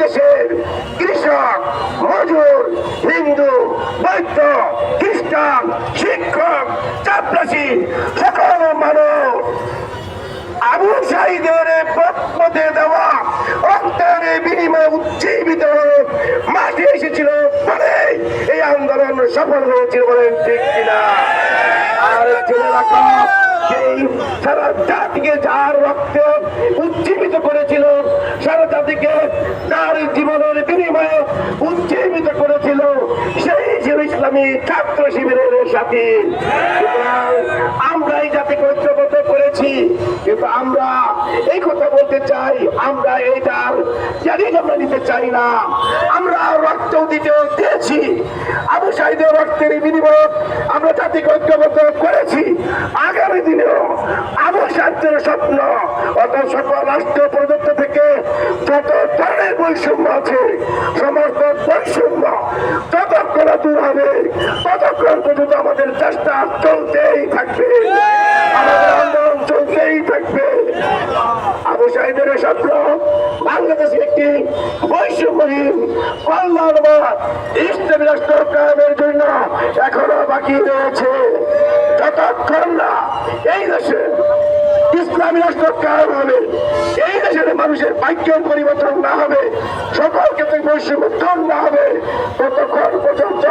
দেশের কৃষক, মজুর, হিন্দু, বৈদ্য, খ্রিস্টান, শিক্ষক চাপরাশি সকল মানুষ আবু সাইদের পথে দেওয়া বলে এই আন্দোলন সফল হয়েছিল বলেন ঠিক কিনা। আর জেনে রাখা সেই সারা জাতিকে যার রক্তে উজ্জীবিত করেছিল সারা জাতিকে তার জীবনের বিনিময়ে উজ্জীবিত করেছিল, সেই ছিল ইসলামী ছাত্র শিবিরের সাথী। আমরা এই জাতিকে ঐক্যবদ্ধ করেছি, কিন্তু আমরা এই কথা বলতে চাই, আমরা এইটার চ্যালেঞ্জ আমরা নিতে চাই না। আমরা রক্ত দিতে দিয়েছি আবু সাহিদের রক্তের বিনিময়ে আমরা জাতিকে ঐক্যবদ্ধ করেছি। আগামী দিনেও আবু সাহিত্যের স্বপ্ন, অর্থাৎ সকল রাষ্ট্র বৈষম্য আছে। সমস্ত বৈষম্য যতক্ষণ দূর হবে। ততক্ষণ পর্যন্ত আমাদের চেষ্টা চলতেই থাকবে। আন্দোলন চলতেই থাকবে। বাংলাদেশে একটি বৈষম্যহীন, কল্যাণবাদ ইসলামী রাষ্ট্র কায়েমের জন্য এখনও বাকি রয়েছে। যতক্ষণ এই দেশে ইসলামী রাষ্ট্র কায়েম হবে। এই দেশের মানুষের ভাগ্যের পরিবর্তন না হবে সকল ক্ষেত্রে বৈষম্য দূর না হবে। ততক্ষণ পর্যন্ত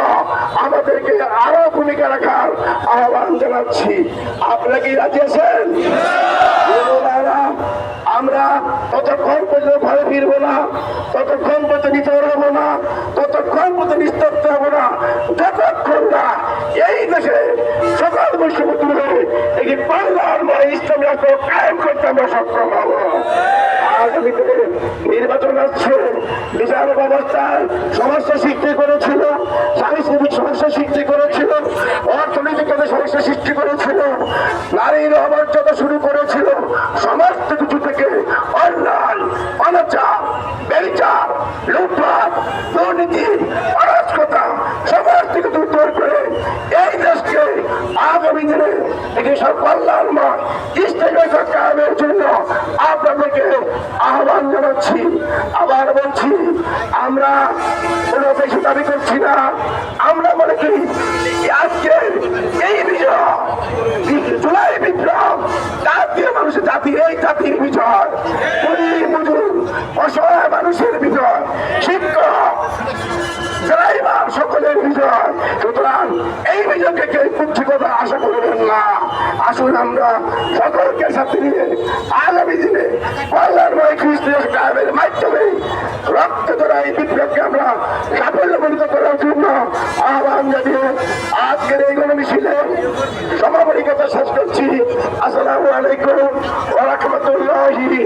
আমাদেরকে আরও ভূমিকা রাখার আহ্বান জানাচ্ছি। আপনারা কি রাজি আছেন? আমরা ততক্ষণ পর্যন্ত ঘরে ফিরবো না, ততক্ষণ পর্যন্ত নিতে হব না, ততক্ষণ পর্যন্ত নিস্তব্ধ হব না, যতক্ষণ না এই দেশে সকল বৈষম্য একটি পাল্লার মনে ইসলামী রাষ্ট্র কায়েম করতে আমরা সক্ষম হব। আগামীতে নির্বাচন আসছে, বিচার ব্যবস্থা সমস্যা সৃষ্টি করেছিল সাংস্কৃতিক সমস্যা সৃষ্টি করেছিল অর্থনৈতিক সমস্যা সৃষ্টি করেছিল নারীর অমর্যাদা শুরু করেছিল সমস্ত কিছু থেকে অন্যায় অনাচার বেবিচার লুটপাট দুর্নীতি অরাজকতা সমস্ত কিছু দূর করে এই দেশকে আগামী দিনে একটি সব কল্যাণময় কায়েমের জন্য আপনাদেরকে আহ্বান জানাচ্ছি, আবার বলছি, আমরা কোনো বেশি দাবি করছি না। আমরা মনে করি এই বিজয় মানুষের এই মানুষের শিক্ষক সকলের বিজয়। সুতরাং এই বিজয়কে কেউ কুচ্ছিকতা আশা করবেন না। আসুন আমরা সকলকে সাথে নিয়ে আগামী দিনে কল্যাণময় খ্রিস্টীয় কায়েমের মাধ্যমে রক্ত ধরা এই বিপ্লবকে আমরা সাফল্য সাফল্যমণ্ডিত করার জন্য আহ্বান জানিয়ে আজকের এই গণমিছিলে সমাবলিকতা শেষ করছি। আসসালামু আলাইকুম ওরহমতুল্লাহি